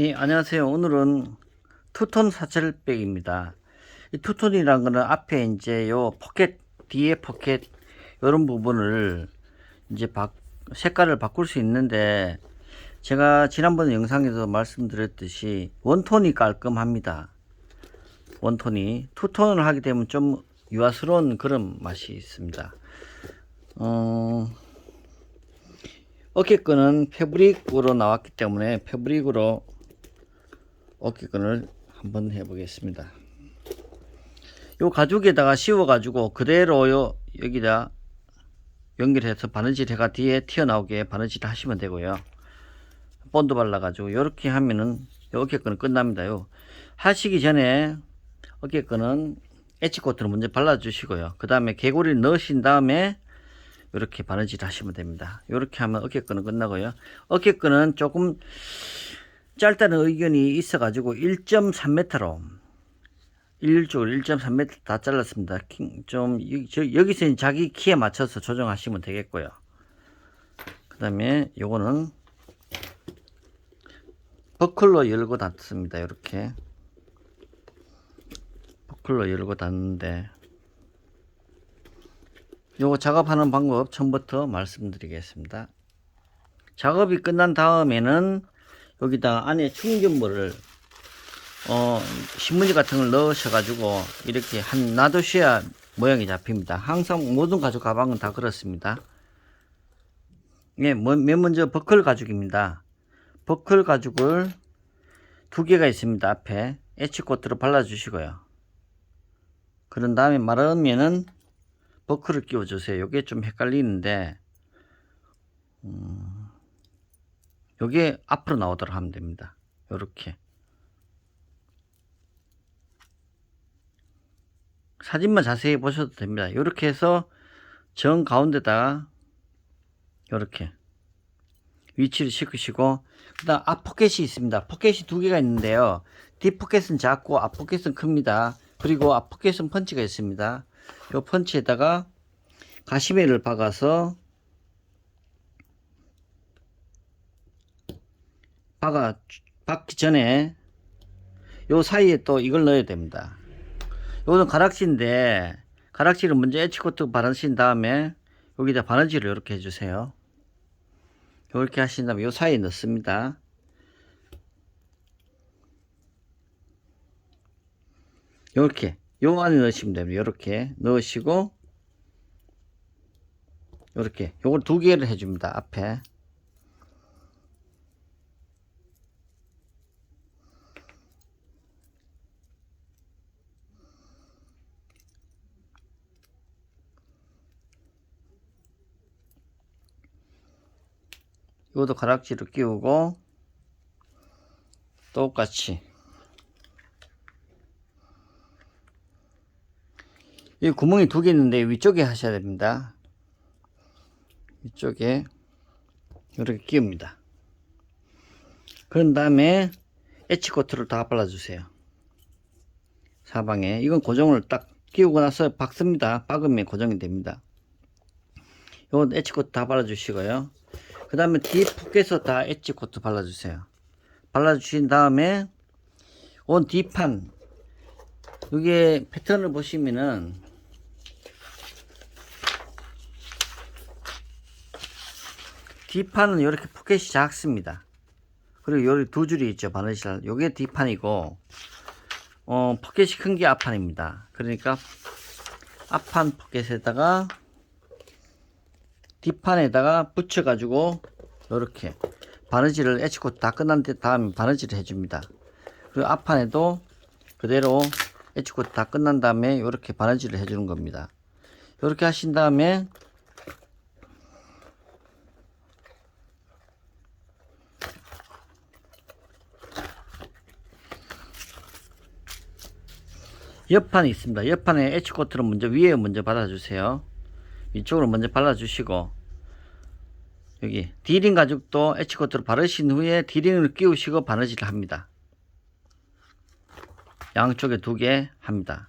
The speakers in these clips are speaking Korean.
예, 안녕하세요. 오늘은 투톤 사철백입니다. 이 투톤이란 거는 앞에 이제 요 포켓, 뒤에 포켓, 요런 부분을 이제 바, 색깔을 바꿀 수 있는데, 제가 지난번 영상에서 말씀드렸듯이 원톤이 깔끔합니다. 원톤이. 투톤을 하게 되면 좀 유아스러운 그런 맛이 있습니다. 어, 어깨끈은 패브릭으로 나왔기 때문에 패브릭으로 어깨끈을 한번 해보겠습니다. 요 가죽에다가 씌워 가지고 그대로 요 여기다 연결해서 바느질 해가 뒤에 튀어나오게 바느질 하시면 되고요. 본드 발라 가지고 요렇게 하면은 요 어깨끈은 끝납니다. 요 하시기 전에 어깨끈은 엣지코트를 먼저 발라 주시고요. 그 다음에 개구리를 넣으신 다음에 이렇게 바느질 하시면 됩니다. 이렇게 하면 어깨끈은 끝나고요. 어깨끈은 조금 짧다는 의견이 있어가지고 1.3m로 일률적으로 1.3m 다 잘랐습니다. 킹- 좀 여- 저- 여기서 자기 키에 맞춰서 조정하시면 되겠고요. 그 다음에 요거는 버클로 열고 닫습니다. 이렇게 버클로 열고 닫는데 요거 작업하는 방법 처음부터 말씀드리겠습니다. 작업이 끝난 다음에는 여기다 안에 충전물을 어, 신문지 같은 걸 넣으셔 가지고 이렇게 한 놔두셔야 모양이 잡힙니다. 항상 모든 가죽 가방은 다 그렇습니다. 예, 뭐- 맨 먼저 버클 가죽입니다. 버클 가죽을 두 개가 있습니다. 앞에 에치코트로 발라 주시고요. 그런 다음에 마르면은 버클을 끼워 주세요. 요게 좀 헷갈리는데, 음, 요게 앞으로 나오도록 하면 됩니다. 요렇게. 사진만 자세히 보셔도 됩니다. 요렇게 해서 정 가운데다가 요렇게 위치를 시키시고 그 다음 앞 포켓이 있습니다. 포켓이 두 개가 있는데요. 뒷 포켓은 작고 앞 포켓은 큽니다. 그리고 앞 포켓은 펀치가 있습니다. 요 펀치에다가 가시메를 박아서 박아 박기 전에 요 사이에 또 이걸 넣어야 됩니다. 요거는 가락지인데 가락지를 먼저 에치코트 바르신 다음에 여기다 바느질을 이렇게 해주세요. 이렇게 하신 다음에 요 사이에 넣습니다. 이렇게 요 안에 넣으시면 됩니다. 이렇게 넣으시고 이렇게 요걸 두 개를 해줍니다. 앞에 이것도 가락지로 끼우고 똑같이 이 구멍이 두 개 있는데 위쪽에 하셔야 됩니다. 위쪽에 이렇게 끼웁니다. 그런 다음에 에치코트를 다 발라주세요. 사방에 이건 고정을 딱 끼우고 나서 박습니다. 박으면 고정이 됩니다. 이건 에치코트 다 발라주시고요. 그 다음에 뒤 포켓에서 다 엣지 코트 발라주세요. 발라주신 다음에 온 뒷판 이게 패턴을 보시면은 뒷판은 이렇게 포켓이 작습니다. 그리고 여기 두 줄이 있죠 바느질. 요게 뒷판이고 어 포켓이 큰 게 앞판입니다. 그러니까 앞판 포켓에다가 뒷판에다가 붙여가지고 이렇게 바느질을 에치코트 다 끝난 다음에 바느질을 해줍니다. 그리고 앞판에도 그대로 에치코트 다 끝난 다음에 이렇게 바느질을 해주는 겁니다. 이렇게 하신 다음에 옆판이 있습니다. 옆판에 에치코트를 먼저 위에 먼저 받아주세요. 이쪽으로 먼저 발라주시고 여기 디링 가죽도 에치코트를 바르신 후에 디링을 끼우시고 바느질을 합니다. 양쪽에 두 개 합니다.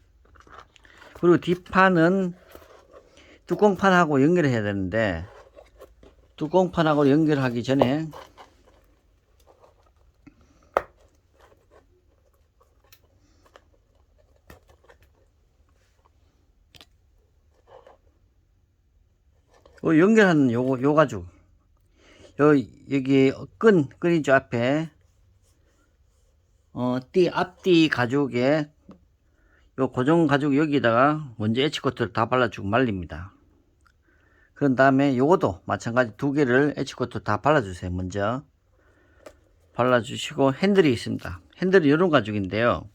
그리고 뒷판은 뚜껑판하고 연결해야 되는데 뚜껑판하고 연결하기 전에 요 연결하는 요거 요 가죽 요 여기 끈 끈이죠 앞에 어띠 앞뒤 가죽에 요 고정 가죽 여기다가 먼저 에치코트를 다 발라주고 말립니다. 그런 다음에 요것도 마찬가지 두 개를 에치코트 다 발라주세요. 먼저 발라주시고 핸들이 있습니다. 핸들이 이런 가죽인데요.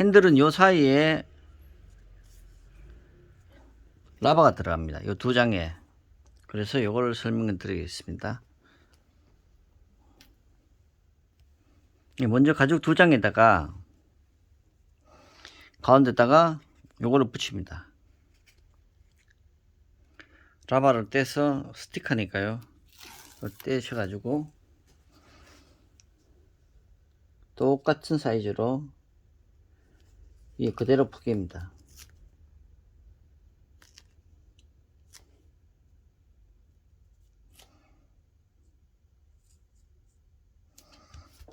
핸들은 요 사이에 라바가 들어갑니다. 요두 장에. 그래서 요걸 설명을 드리겠습니다. 예, 먼저 가죽 두 장에다가 가운데다가 요거를 붙입니다. 라바를 떼서 스티커니까요. 떼셔가지고 똑같은 사이즈로 위에 그대로 포개입니다.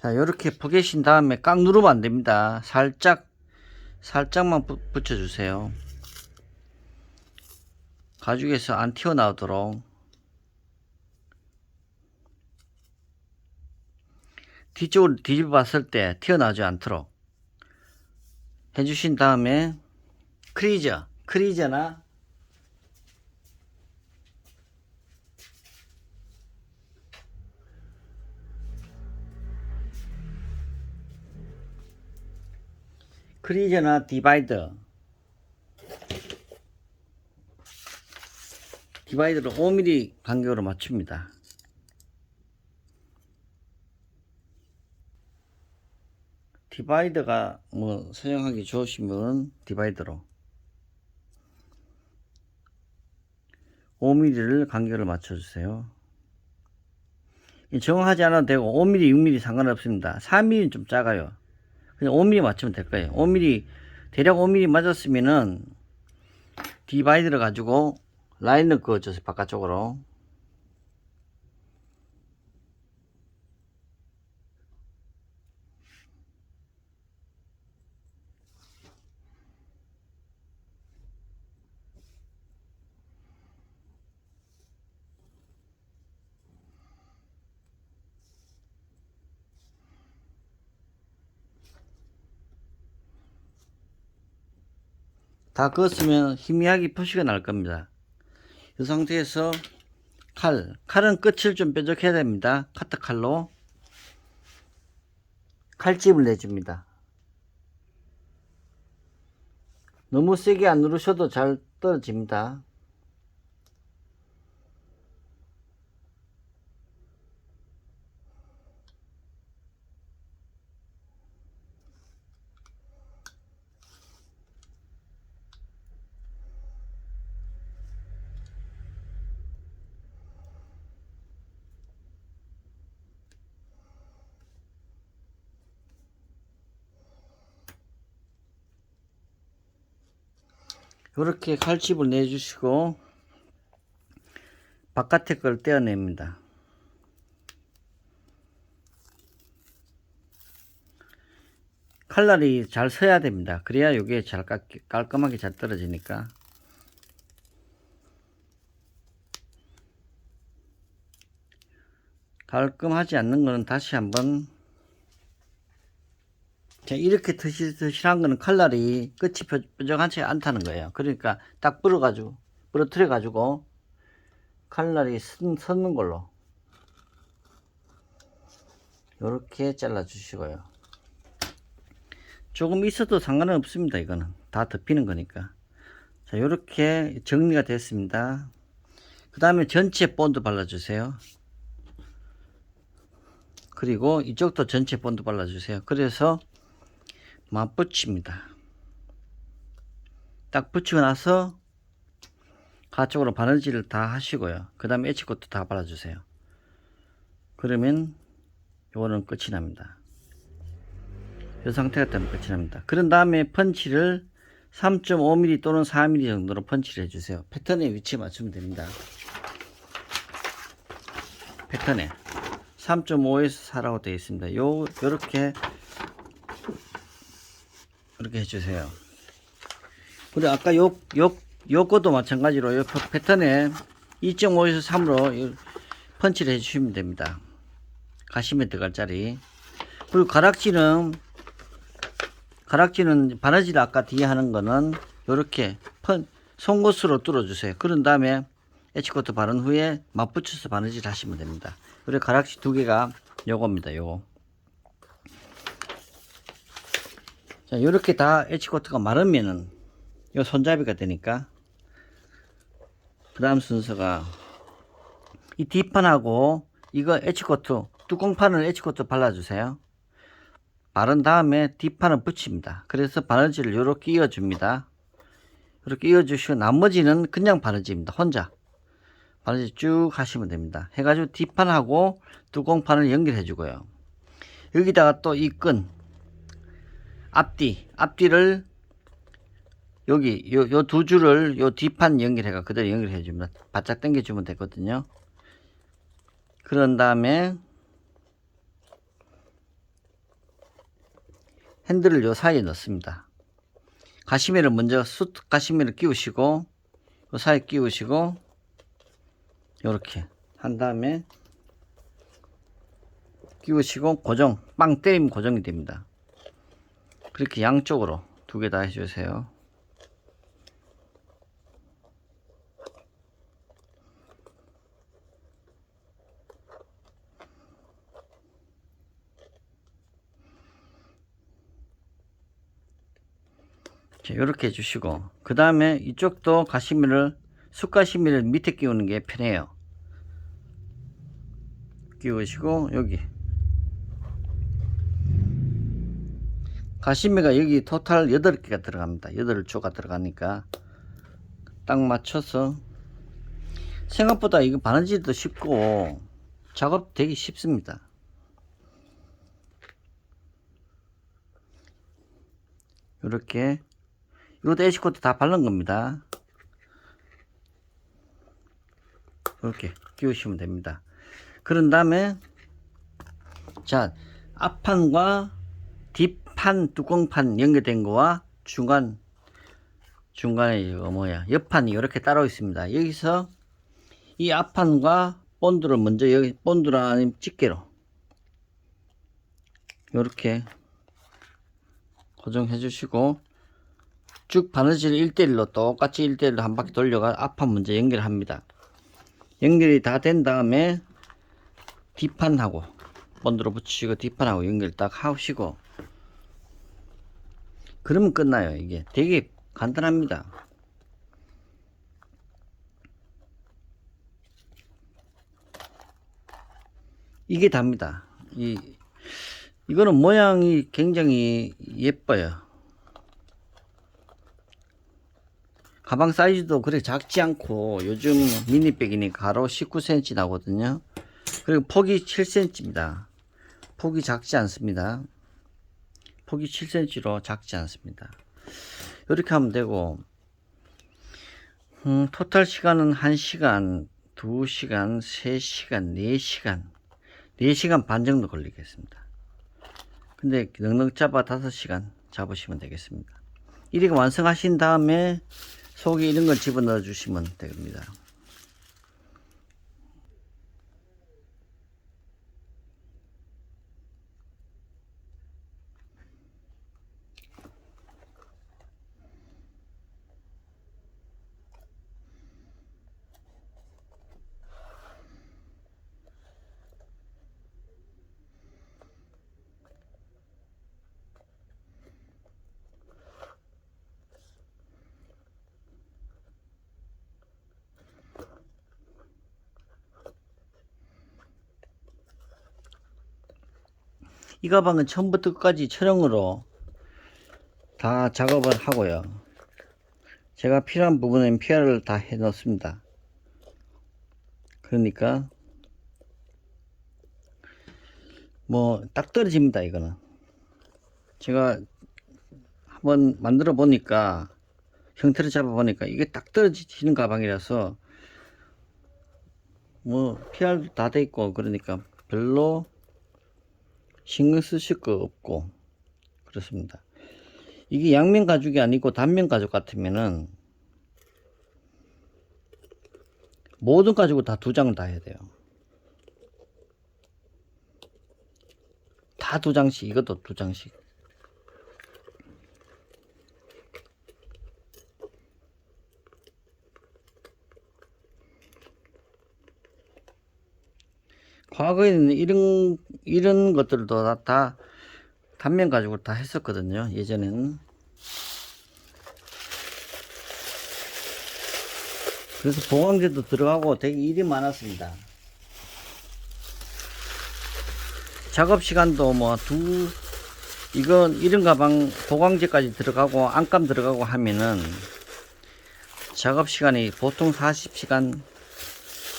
자, 요렇게 포개신 다음에 꽉 누르면 안 됩니다. 살짝, 살짝만 부, 붙여주세요. 가죽에서 안 튀어나오도록. 뒤쪽으로 뒤집어 봤을 때 튀어나오지 않도록 해주신 다음에 크리저, 크리저나 크리저나 디바이더 디바이더를 5mm 간격으로 맞춥니다. 디바이더가 뭐 사용하기 좋으시면 디바이더로 5mm를 간격을 맞춰주세요. 정하지 않아도 되고 5mm, 6mm 상관없습니다. 4mm는 좀 작아요. 그냥 5mm 맞추면 될 거예요. 5mm 대략 5mm 맞았으면은 디바이드를 가지고 라인을 그어줘서 바깥쪽으로 다 그었으면 희미하게 표시가 날 겁니다. 이 상태에서 칼, 칼은 끝을 좀 뾰족해야 됩니다. 카트 칼로 칼집을 내줍니다. 너무 세게 안 누르셔도 잘 떨어집니다. 이렇게 칼집을 내주시고 바깥에 걸 떼어냅니다. 칼날이 잘 서야 됩니다. 그래야 이게 잘 깔, 깔끔하게 잘 떨어지니까. 깔끔하지 않는 거는 다시 한번 자, 이렇게 드실드실한 거는 칼날이 끝이 뾰- 뾰족하지 않다는 거예요. 그러니까 딱 불어가지고, 부러뜨려가지고, 칼날이 선, 섰는 걸로. 요렇게 잘라주시고요. 조금 있어도 상관은 없습니다, 이거는. 다 덮이는 거니까. 자, 요렇게 정리가 됐습니다. 그 다음에 전체 본드 발라주세요. 그리고 이쪽도 전체 본드 발라주세요. 그래서 맞붙입니다. 딱 붙이고 나서 가쪽으로 바느질을 다 하시고요. 그 다음에 에치코트 다 발라주세요. 그러면 요거는 끝이 납니다. 이 상태가 되면 끝이 납니다. 그런 다음에 펀치를 3.5mm 또는 4mm 정도로 펀치를 해주세요. 패턴에 위치 맞추면 됩니다. 패턴에 3.5에서 4라고 되어 있습니다. 요, 요렇게 이렇게 해주세요. 그리고 아까 요, 요, 요것도 마찬가지로 요 패- 패턴에 2.5에서 3으로 펀치를 해주시면 됩니다. 가시면 들어갈 자리. 그리고 가락지는, 가락지는 바느질 아까 뒤에 하는 거는 요렇게 펀, 송곳으로 뚫어주세요. 그런 다음에 에치코트 바른 후에 맞붙여서 바느질 하시면 됩니다. 그리고 가락지 두 개가 요겁니다. 요거. 자, 요렇게 다 에치코트가 마르면은 요 손잡이가 되니까 그 다음 순서가 이 뒷판하고 이거 에치코트 뚜껑판을 에치코트 발라주세요. 바른 다음에 뒷판을 붙입니다. 그래서 바느질을 요렇게 이어줍니다. 이렇게 이어주시고 나머지는 그냥 바느질입니다. 혼자. 바느질 쭉 하시면 됩니다. 해가지고 뒷판하고 뚜껑판을 연결해 주고요. 여기다가 또 이 끈 앞뒤 앞뒤를 여기 요 요 두 줄을 요 뒷판 연결해가 그대로 연결해 주면 바짝 당겨 주면 되거든요. 그런 다음에 핸들을 요 사이에 넣습니다. 가시미를 먼저 숯 가시미를 끼우시고 요 사이에 끼우시고 요렇게 한 다음에 끼우시고 고정 빵 때리면 고정이 됩니다. 그렇게 양쪽으로 두 개 다 해주세요. 자, 이렇게 해주시고 그 다음에 이쪽도 가시미를 숯가시미를 밑에 끼우는 게 편해요. 끼우시고 여기 가시미가 여기 토탈 8개가 들어갑니다. 8조가 들어가니까 딱 맞춰서 생각보다 이거 바느질도 쉽고 작업 되기 쉽습니다. 이렇게 이것도 에시코트 다 바른 겁니다. 이렇게 끼우시면 됩니다. 그런 다음에 자 앞판과 뒷판 뚜껑판 연결된 거와 중간 중간에 이거 뭐야 옆판이 이렇게 따로 있습니다. 여기서 이 앞판과 본드를 먼저 여기 본드를 아니면 집게로 이렇게 고정해 주시고 쭉 바느질 1대1로 똑같이 1대1로 한 바퀴 돌려가 앞판 먼저 연결합니다. 연결이 다 된 다음에 뒷판하고 본드로 붙이시고 뒷판하고 연결 딱 하시고 그러면 끝나요 이게. 되게 간단합니다. 이게 답니다. 이 이거는 모양이 굉장히 예뻐요. 가방 사이즈도 그렇게 작지 않고 요즘 미니백이니까 가로 19cm 나거든요. 그리고 폭이 7cm입니다. 폭이 작지 않습니다 폭이 7cm로 작지 않습니다. 이렇게 하면 되고, 음, 토탈 시간은 1시간, 2시간, 3시간, 4시간, 4시간 반 정도 걸리겠습니다. 근데 넉넉 잡아 5시간 잡으시면 되겠습니다. 이렇게 완성하신 다음에 속에 이런 걸 집어넣어 주시면 됩니다. 이 가방은 처음부터 끝까지 촬영으로 다 작업을 하고요. 제가 필요한 부분은 PR을 다 해 놓습니다. 그러니까 뭐 딱 떨어집니다 이거는 제가 한번 만들어 보니까 형태를 잡아 보니까 이게 딱 떨어지는 가방이라서 뭐 PR도 다 돼 있고 그러니까 별로 신경 쓰실 거 없고 그렇습니다. 이게 양면 가죽이 아니고 단면 가죽 같으면은 모든 가죽을 다두 장 다 해야 돼요. 다 두 장씩 이것도 두 장씩. 과거에는 이런 이런 것들도 다, 다 단면 가지고 다 했었거든요. 예전에는. 그래서 보강제도 들어가고 되게 일이 많았습니다. 작업 시간도 뭐 두 이건 이런 가방 보강제까지 들어가고 안감 들어가고 하면은 작업 시간이 보통 40시간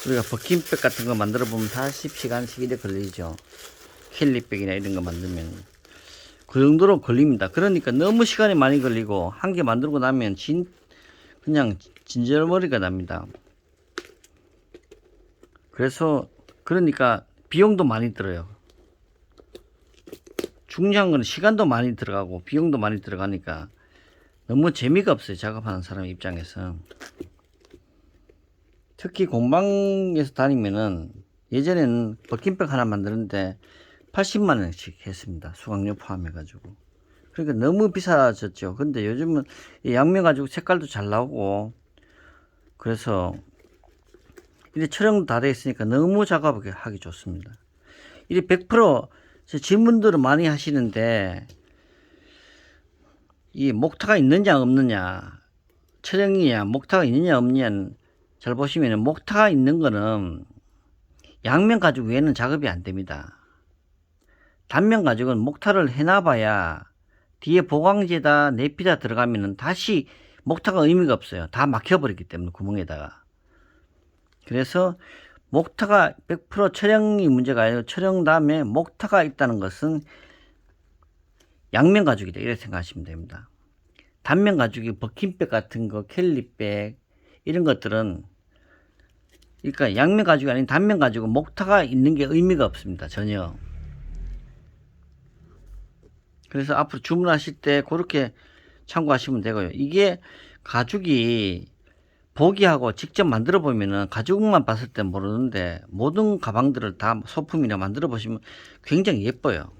우리가 버킨백 같은 거 만들어 보면 40시간씩 이래 걸리죠. 캘리백이나 이런 거 만들면 그 정도로 걸립니다. 그러니까 너무 시간이 많이 걸리고 한 개 만들고 나면 진 그냥 진절머리가 납니다. 그래서 그러니까 비용도 많이 들어요. 중요한 건 시간도 많이 들어가고 비용도 많이 들어가니까 너무 재미가 없어요. 작업하는 사람 입장에서. 특히 공방에서 다니면은 예전에는 버킨백 하나 만드는데 80만 원씩 했습니다. 수강료 포함해가지고. 그러니까 너무 비싸졌죠. 근데 요즘은 이 양면 가지고 색깔도 잘 나오고 그래서 이제 촬영도 다 되어 있으니까 너무 작업하기 하기 좋습니다. 이게 100% 질문들을 많이 하시는데 이 목타가 있느냐 없느냐 촬영이냐 목타가 있느냐 없느냐는 잘 보시면 목타가 있는 거는 양면 가죽 외에는 작업이 안 됩니다. 단면 가죽은 목타를 해놔봐야 뒤에 보강제다 내피다 들어가면은 다시 목타가 의미가 없어요. 다 막혀버리기 때문에 구멍에다가. 그래서 목타가 100% 촬영이 문제가 아니고 촬영 다음에 목타가 있다는 것은 양면 가죽이다 이렇게 생각하시면 됩니다. 단면 가죽이 버킨백 같은 거, 캘리백 이런 것들은 그러니까 양면 가죽이 아닌 단면 가죽은 목타가 있는 게 의미가 없습니다. 전혀. 그래서 앞으로 주문하실 때 그렇게 참고하시면 되고요. 이게 가죽이 보기하고 직접 만들어 보면은 가죽만 봤을 때 모르는데 모든 가방들을 다 소품이나 만들어 보시면 굉장히 예뻐요.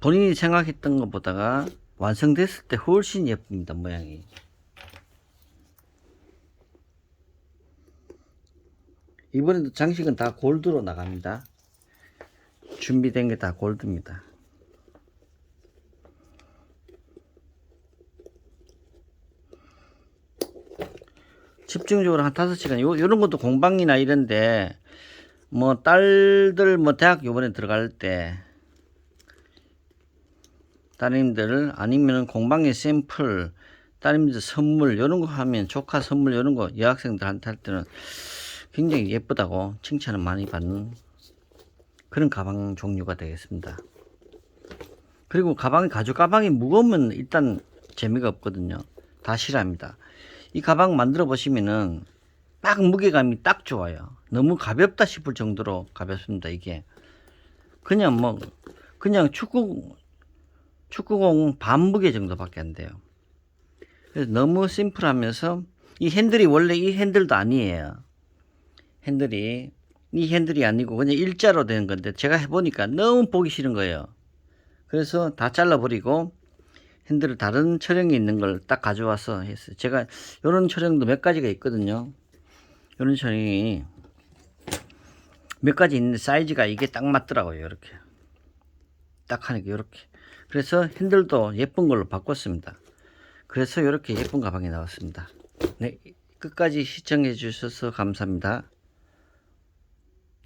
본인이 생각했던 것보다가 완성됐을 때 훨씬 예쁩니다. 모양이. 이번에도 장식은 다 골드로 나갑니다. 준비된 게 다 골드입니다. 집중적으로 한 5시간 요 요런 것도 공방이나 이런데 뭐 딸들 뭐 대학 요번에 들어갈 때 따님들 아니면 공방의 샘플 따님들 선물 요런 거 하면 조카 선물 요런 거 여학생들한테 할 때는 굉장히 예쁘다고 칭찬을 많이 받는 그런 가방 종류가 되겠습니다. 그리고 가방이 가죽 가방이 무거우면 일단 재미가 없거든요. 다 싫어합니다. 이 가방 만들어 보시면은 딱 무게감이 딱 좋아요. 너무 가볍다 싶을 정도로 가볍습니다. 이게 그냥 뭐 그냥 축구 축구공 반 무게 정도밖에 안 돼요. 그래서 너무 심플하면서 이 핸들이 원래 이 핸들도 아니에요. 핸들이 이 핸들이 아니고 그냥 일자로 된 건데 제가 해보니까 너무 보기 싫은 거예요. 그래서 다 잘라버리고 핸들을 다른 촬영이 있는 걸 딱 가져와서 했어요. 제가 이런 촬영도 몇 가지가 있거든요. 이런 촬영이 몇 가지 있는데 사이즈가 이게 딱 맞더라고요. 이렇게 딱 하니까 이렇게. 그래서 핸들도 예쁜 걸로 바꿨습니다. 그래서 이렇게 예쁜 가방이 나왔습니다. 네, 끝까지 시청해 주셔서 감사합니다.